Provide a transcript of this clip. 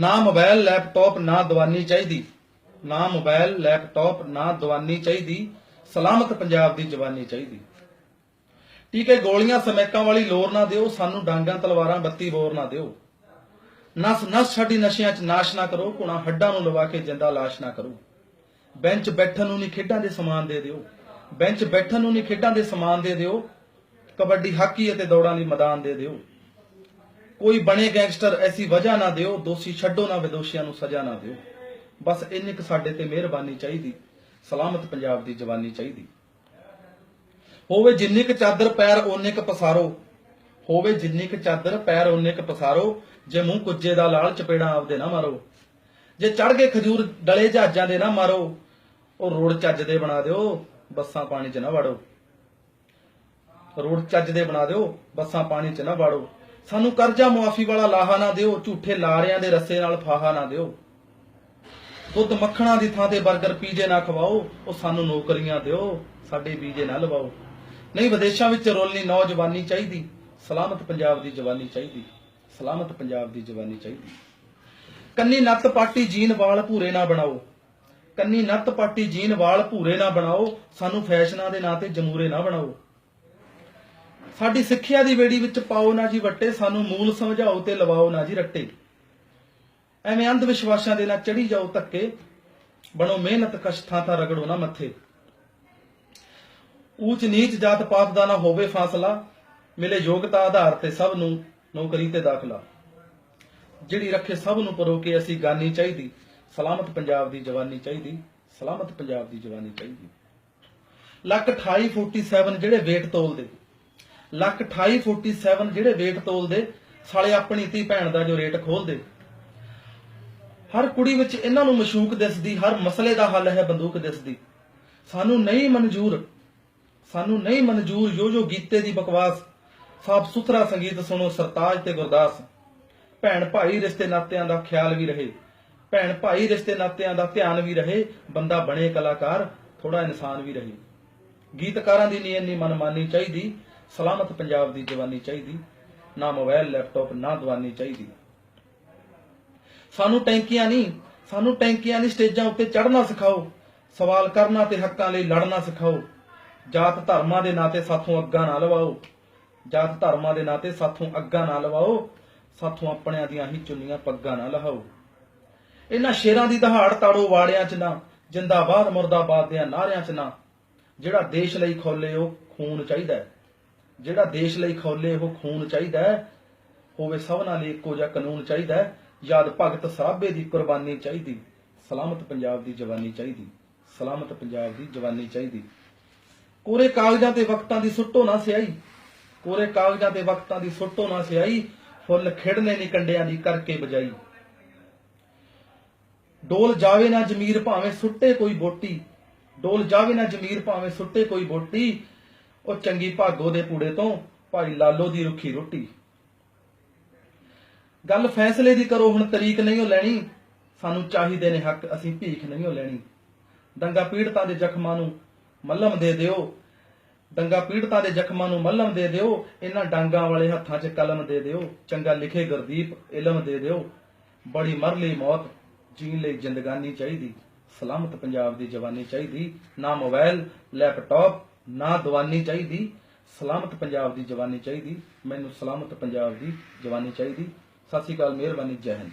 ਨਾ mobile, laptop, ਨਾ ਦਵਾਨੀ ਚਾਹੀਦੀ। ਨਾ ਮੋਬਾਈਲ, ਲੈਪਟਾਪ, ਨਾ ਦਵਾਨੀ ਚਾਹੀਦੀ। ਸਲਾਮਤ ਪੰਜਾਬ ਦੀ ਜਵਾਨੀ ਚਾਹੀਦੀ। ਠੀਕ ਹੈ, ਗੋਲੀਆਂ, ਸਮੈਕਾਂ ਵਾਲੀ ਲੋਰ ਨਾ ਦਿਓ, ਸਾਨੂੰ ਡਾਂਗਾਂ, ਤਲਵਾਰਾਂ, ਬੱਤੀ ਬੋਰ ਨਾ ਦਿਓ। ਨਸ ਨਸ ਛੱਡੀ ਨਸ਼ਿਆਂ 'ਚ ਨਾਸ਼ ਨਾ ਕਰੋ ਕੁਣਾ ਹੱਡਾਂ ਨੂੰ ਲਵਾ ਕੇ ਜਿੰਦਾ ਲਾਸ਼ ਨਾ ਕਰੋ। ਬੈਂਚ ਬੈਠਣ ਨੂੰ ਨਹੀਂ ਖੇਡਾਂ ਦੇ ਸਮਾਨ ਦੇ ਦਿਓ। ਬੈਂਚ ਬੈਠਣ ਨੂੰ ਨਹੀਂ ਖੇਡਾਂ ਦੇ ਸਮਾਨ ਦੇ ਦਿਓ। ਕਬੱਡੀ, ਹਾਕੀ ਅਤੇ ਦੌੜਾਂ ਲਈ ਮੈਦਾਨ ਦੇ ਦਿਓ। ਕੋਈ ਬਣੇ ਗੈਂਗਸਟਰ ਐਸੀ ਵਜ੍ਹਾ ਨਾ ਦਿਓ, ਦੋਸ਼ੀ ਛੱਡੋ ਨਾ ਵਿਦੋਸ਼ੀਆਂ ਨੂੰ ਸਜ਼ਾ ਨਾ ਦਿਓ। ਬਸ ਇੰਨੇ ਕੁ ਸਾਡੇ ਤੇ ਮਿਹਰਬਾਨੀ ਚਾਹੀਦੀ, ਸਲਾਮਤ ਪੰਜਾਬ ਦੀ ਜਵਾਨੀ ਚਾਹੀਦੀ। ਹੋਵੇ ਜਿੰਨੀ ਕੁ ਚਾਦਰ ਪੈਰ, ਓਨੇ ਕੁ ਪਸਾਰੋ। ਹੋਵੇ ਜਿੰਨੀ ਕੁ ਚਾਦਰ ਪੈਰ, ਓਨੇ ਕੁ ਪਸਾਰੋ। ਜੇ ਮੂੰਹ ਕੁੱਜੇ ਦਾ ਲਾਲ ਚਪੇੜਾ ਆਪਦੇ ਨਾ ਮਾਰੋ। ਜੇ ਚੜ ਕੇ ਖਜੂਰ ਡਲੇ ਜਹਾਜ਼ਾਂ ਦੇ ਨਾ ਮਾਰੋ, ਉਹ ਰੋਡ ਚੱਜ ਦੇ ਬਣਾ ਦਿਓ, ਬੱਸਾਂ ਪਾਣੀ 'ਚ ਨਾ ਵੜੋ। ਰੋਡ ਚੱਜ ਦੇ ਬਣਾ ਦਿਓ, ਬੱਸਾਂ ਪਾਣੀ 'ਚ ਨਾ ਵਾੜੋ। ਸਾਨੂੰ ਕਰਜ਼ਾ ਮੁਆਫੀ ਵਾਲਾ ਲਾਹਾ ਨਾ ਦਿਓ, ਝੂਠੇ ਲਾਰਿਆਂ ਦੇ ਰੱਸੇ ਨਾਲ ਫਾਹਾ ਨਾ ਦਿਓ। ਦੁੱਧ ਮੱਖਣਾ ਦੀ ਥਾਂ ਤੇ 버ਗਰ ਪੀਜੇ ਨਾ ਖਵਾਓ, ਉਹ ਸਾਨੂੰ ਨੌਕਰੀਆਂ ਦਿਓ, ਸਾਡੇ ਵੀਜ਼ੇ ਨਾ ਲਵਾਓ। ਨਹੀਂ, ਵਿਦੇਸ਼ਾਂ ਵਿੱਚ ਰੋਲਣੀ ਨੌਜਵਾਨੀ ਚਾਹੀਦੀ, ਸਲਾਮਤ ਪੰਜਾਬ ਦੀ ਜਵਾਨੀ ਚਾਹੀਦੀ, ਸਲਾਮਤ ਪੰਜਾਬ ਦੀ ਜਵਾਨੀ ਚਾਹੀਦੀ। ਕੰਨੀ ਨੱਤ ਪਾਟੀ ਜੀਨ ਵਾਲ ਭੂਰੇ ਨਾ ਬਣਾਓ। ਕੰਨੀ ਨੱਤ ਪਾਟੀ ਜੀਨ ਵਾਲ ਭੂਰੇ ਨਾ ਬਣਾਓ, ਸਾਨੂੰ ਫੈਸ਼ਨਾਂ ਦੇ ਨਾਂ ਤੇ ਜਮੂਰੇ ਨਾ ਬਣਾਓ। ਸਾਡੀ ਸਿੱਖਿਆ ਦੀ ਵੇੜੀ ਵਿੱਚ ਪਾਓ ਨਾ ਜੀ ਵੱਟੇ, ਸਾਨੂੰ ਮੂਲ ਸਮਝਾਓ ਤੇ ਲਵਾਓ ਨਾ ਜੀ ਰੱਟੇ। ਐਵੇਂ ਅੰਧ ਵਿਸ਼ਵਾਸਾਂ ਦੇ ਨਾਲ ਚੜੀ ਜਾਓ ਧੱਕੇ, ਬਣੋ ਮਿਹਨਤ ਕਸ਼ਟਾਂ ਤਾਂ ਰਗੜੋ ਨਾ ਮੱਥੇ। ਊਚ ਨੀਚ ਜਾਤ ਪਾਤ ਦਾ ਨਾ ਹੋਵੇ ਫਾਸਲਾ, ਮਿਲੇ ਯੋਗਤਾ ਆਧਾਰ ਤੇ ਸਭ ਨੂੰ ਨੌਕਰੀ ਤੇ ਦਾਖਲਾ। ਜਿਹੜੀ ਰੱਖੇ ਸਭ ਨੂੰ ਪਰੋ ਕੇ ਅਸੀਂ ਗਾਨੀ ਚਾਹੀਦੀ, ਸਲਾਮਤ ਪੰਜਾਬ ਦੀ ਜਵਾਨੀ ਚਾਹੀਦੀ, ਸਲਾਮਤ ਪੰਜਾਬ ਦੀ ਜਵਾਨੀ ਚਾਹੀਦੀ। ਲੱਖ 28 47 ਜਿਹੜੇ weight ਤੋਲਦੇ। ਲੱਖ 28 47 ਜਿਹੜੇ weight ਤੋਲਦੇ, ਸਾਲੇ ਆਪਣੀ ਧੀ ਭੈਣ ਦਾ ਜੋ ਰੇਟ ਖੋਲਦੇ। ਹਰ ਕੁੜੀ ਵਿੱਚ ਇਹਨਾਂ ਨੂੰ ਮਸ਼ੂਕ ਦਿਸਦੀ, ਹਰ ਮਸਲੇ ਦਾ ਹੱਲ ਹੈ ਬੰਦੂਕ ਦਿਸਦੀ। ਸਾਨੂੰ ਨਹੀਂ ਮਨਜ਼ੂਰ, ਸਾਨੂੰ ਨਹੀਂ ਮਨਜ਼ੂਰ ਜੋ ਜੋ ਗੀਤੇ ਦੀ ਬਕਵਾਸ, ਸਾਫ਼ ਸੁਥਰਾ ਸੰਗੀਤ ਸੁਣੋ ਸਰਤਾਜ ਤੇ ਗੁਰਦਾਸ। ਭੈਣ ਭਾਈ ਰਿਸ਼ਤੇ ਨਾਤਿਆਂ ਦਾ ਖਿਆਲ ਵੀ ਰਹੇ, ਭੈਣ ਭਾਈ ਰਿਸ਼ਤੇ ਨਾਤਿਆਂ ਦਾ ਧਿਆਨ ਵੀ ਰਹੇ, ਬੰਦਾ ਬਣੇ ਕਲਾਕਾਰ ਥੋੜਾ ਇਨਸਾਨ ਵੀ ਰਹੇ। ਗੀਤਕਾਰਾਂ ਦੀ ਨੀ ਇੰਨੀ ਮਨਮਾਨੀ ਚਾਹੀਦੀ ਸਲਾਮਤ ਪੰਜਾਬ ਦੀ ਜਵਾਨੀ ਚਾਹੀਦੀ, ਨਾ ਮੋਬਾਈਲ, ਲੈਪਟਾਪ, ਨਾ ਦਵਾਨੀ ਚਾਹੀਦੀ। ਸਾਨੂੰ ਟੈਂਕੀਆਂ ਨਹੀਂ, ਸਾਨੂੰ ਟੈਂਕੀਆਂ ਨਹੀਂ ਸਟੇਜਾਂ ਉੱਤੇ ਚੜ੍ਹਨਾ ਸਿਖਾਓ, ਸਵਾਲ ਕਰਨਾ ਤੇ ਹੱਕਾਂ ਲਈ ਲੜਨਾ ਸਿਖਾਓ। ਜਾਤ ਧਰਮਾਂ ਦੇ ਨਾਤੇ ਸਾਥੋਂ ਅੱਗਾ ਨਾ ਲਵਾਓ। ਜਾਤ ਧਰਮਾਂ ਦੇ ਨਾਂ ਸਾਥੋਂ ਅੱਗਾ ਨਾ ਲਵਾਓ, ਸਾਥੋਂ ਆਪਣਿਆਂ ਦੀਆਂ ਹੀ ਚੁੰਨੀਆਂ ਪੱਗਾਂ ਨਾ ਲਹਾਓ। ਇਹਨਾਂ ਸ਼ੇਰਾਂ ਦੀ ਦਹਾੜ ਤਾੜੋ ਵਾੜਿਆਂ 'ਚ ਨਾ, ਜਿੰਦਾਬਾਦ ਮੁਰਦਾਬਾਦ ਦੇ ਨਾਰਿਆਂ 'ਚ ਨਾ, ਜਿਹੜਾ ਦੇਸ਼ ਲਈ ਖੋਲੇ ਉਹ ਖੂਨ ਚਾਹੀਦਾ ਹੈ। ਜਿਹੜਾ ਦੇਸ਼ ਲਈ ਖੋਲੇ ਉਹ ਖੂਨ ਚਾਹੀਦਾ ਹੈ। ਹੋਵੇ ਸਭਨਾਂ ਲਈ ਇੱਕੋ ਜਿਹਾ ਕਾਨੂੰਨ ਚਾਹੀਦਾ ਹੈ। ਯਾਦ ਭਗਤ ਸਰਾਭੇ ਦੀ ਕੁਰਬਾਨੀ ਚਾਹੀਦੀ, ਸਲਾਮਤ ਪੰਜਾਬ ਦੀ ਜਵਾਨੀ ਚਾਹੀਦੀ, ਸਲਾਮਤ ਪੰਜਾਬ ਦੀ ਜਵਾਨੀ ਚਾਹੀਦੀ ਕੋਰੇ ਕਾਗਜ਼ਾਂ ਤੇ ਵਕਤਾਂ ਦੀ ਸੁੱਟੋ ਨਾ ਸਿਆਈ ਕੋਰੇ ਕਾਗਜ਼ਾਂ ਤੇ ਵਕਤਾਂ ਦੀ ਸੁੱਟੋ ਨਾ ਸਿਆਈ ਫੁੱਲ ਖਿੜਨੇ ਨਹੀਂ ਕੰਡਿਆਂ ਦੀ ਕਰਕੇ ਬਜਾਈ ਡੋਲ ਜਾਵੇ ਨਾ ਜ਼ਮੀਰ ਭਾਵੇਂ ਸੁੱਟੇ ਕੋਈ ਬੋਟੀ, ਡੋਲ ਜਾਵੇ ਨਾ ਜ਼ਮੀਰ ਭਾਵੇਂ ਸੁੱਟੇ ਕੋਈ ਬੋਟੀ ਉਹ ਚੰਗੀ ਭਾਗੋ ਦੇ ਪੂੜੇ ਤੋਂ ਭਾਈ ਲਾਲੋ ਦੀ ਰੁੱਖੀ ਰੋਟੀ। ਗੱਲ ਫੈਸਲੇ ਦੀ ਕਰੋ, ਹੁਣ ਤਰੀਕ ਨਹੀਂ ਹੋ ਲੈਣੀ। ਸਾਨੂੰ ਚਾਹੀਦੇ ਨੇ ਹੱਕ, ਅਸੀਂ ਭੀਖ ਨਹੀਂ ਹੋ ਲੈਣੀ। ਦੰਗਾ ਪੀੜਤਾਂ ਦੇ ਜ਼ਖਮਾਂ ਨੂੰ ਮੱਲਮ ਦੇ ਦਿਓ। ਦੰਗਾ ਪੀੜਤਾਂ ਦੇ ਜ਼ਖਮਾਂ ਨੂੰ ਮੱਲਮ ਦੇ ਦਿਓ। ਇਹਨਾਂ ਡਾਂਗਾਂ ਵਾਲੇ ਹੱਥਾਂ 'ਚ ਕਲਮ ਦੇ ਦਿਓ। ਚੰਗਾ ਲਿਖੇ ਗੁਰਦੀਪ, ਇਲਮ ਦੇ ਦਿਓ। ਬੜੀ ਮਰ ਲਈ ਮੌਤ, ਜੀਣ ਲਈ ਜ਼ਿੰਦਗਾਨੀ ਚਾਹੀਦੀ। ਸਲਾਮਤ ਪੰਜਾਬ ਦੀ ਜਵਾਨੀ ਚਾਹੀਦੀ। ਨਾ ਮੋਬਾਈਲ ਲੈਪਟਾਪ ਨਾ ਦਵਾਨੀ ਚਾਹੀਦੀ, ਸਲਾਮਤ ਪੰਜਾਬ ਦੀ ਜਵਾਨੀ ਚਾਹੀਦੀ, ਮੈਨੂੰ ਸਲਾਮਤ ਪੰਜਾਬ ਦੀ ਜਵਾਨੀ ਚਾਹੀਦੀ। ਸਤਿ ਸ਼੍ਰੀ ਅਕਾਲ, ਮਿਹਰਬਾਨੀ, ਜੈ ਹਿੰਦ।